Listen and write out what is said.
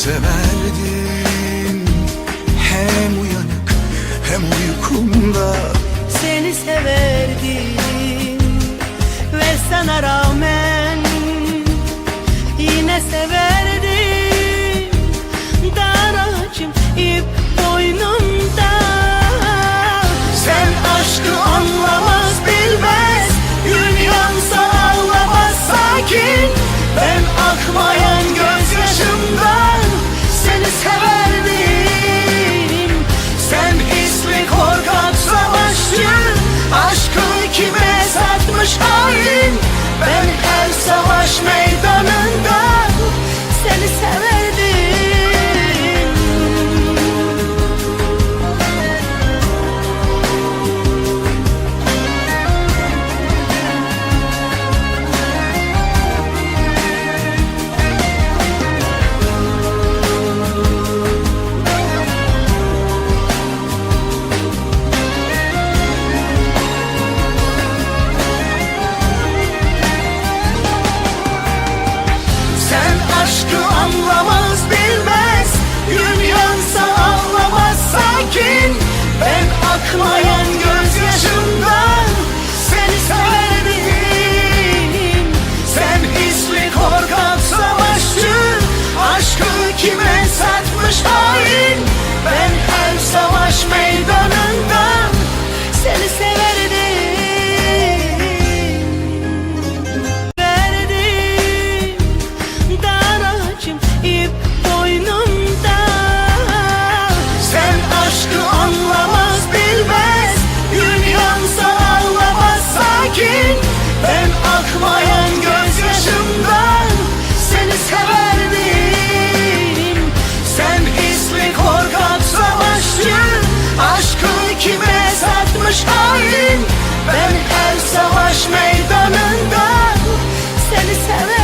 Seni severdim Hem uyanık hem uykumda Seni severdim ve sana rağmen yine severdim my olmuş hain. Ben her savaş meydanında Seni severim.